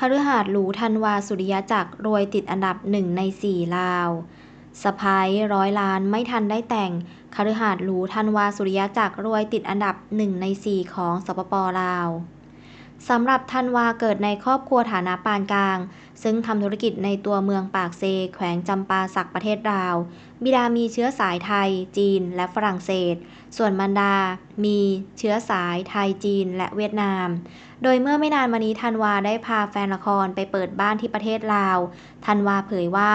คฤหาสน์หรูธันวาสุริยจักรรวยติดอันดับหนึ่งในสี่ลาวสะพ้ายร้อยล้านไม่ทันได้แต่งคฤหาสน์หรูธันวาสุริยจักรรวยติดอันดับหนึ่งในสี่ของสปปลาว สำหรับธันวาเกิดในครอบครัวฐานะปานกลาง ซึ่งทำธุรกิจในตัวเมืองปากเซ แขวงจำปาสักประเทศลาว บิดามีเชื้อสายไทย จีน และฝรั่งเศส ส่วนมารดา มีเชื้อสายไทยจีน และเวียดนาม โดยเมื่อไม่นานมานี้ธันวาได้พาแฟนละครไปเปิดบ้านที่ประเทศลาวธันวาเผยว่า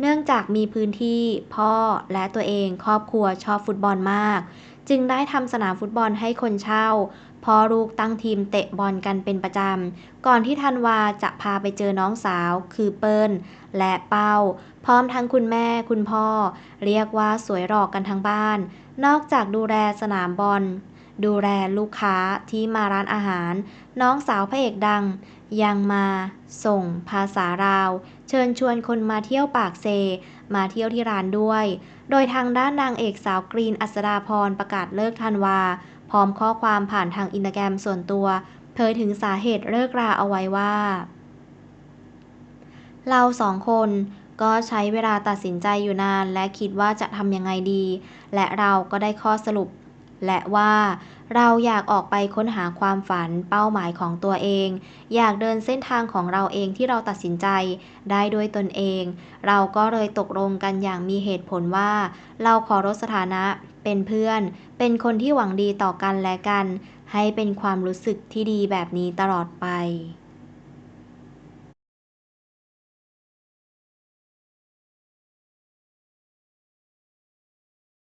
เนื่องจากมีพื้นที่พ่อและตัวเองครอบครัวชอบฟุตบอลมาก จึงได้ทำสนามฟุตบอลให้คนเช่าพ่อลูกตั้งทีมเตะบอลกันเป็นประจำ ก่อนที่ธันวาจะพาไปเจอน้องสาว คือเปิ้ล และเป้า พร้อมทั้งคุณแม่คุณพ่อ เรียกว่าสวยหลอกกันทั้งบ้าน นอกจากดูแลสนามบอล ดูแลลูกค้าที่มาร้านอาหาร น้องสาวพระเอกดัง ยังมาส่งภาษาราว เชิญชวนคนมาเที่ยวปากเซ มาเที่ยวที่ร้านด้วย โดยทางด้านนางเอกสาวกรีนอัศดาพรประกาศเลิกธันวา พร้อมข้อความผ่านทางอินสตาแกรมส่วนตัวเผยถึงสาเหตุเลิกราเอาไว้ว่า เราสองคนก็ใช้เวลาตัดสินใจอยู่นาน และคิดว่าจะทำยังไงดี และเราก็ได้ข้อสรุป และว่า เราอยากออกไปค้นหาความฝันเป้าหมายของตัวเอง อยากเดินเส้นทางของเราเองที่เราตัดสินใจได้ด้วยตนเอง เราก็เลยตกลงกันอย่างมีเหตุผลว่า เราขอลดสถานะเป็นเพื่อน เป็นคนที่หวังดีต่อกันและกัน ให้เป็นความรู้สึกที่ดีแบบนี้ตลอดไป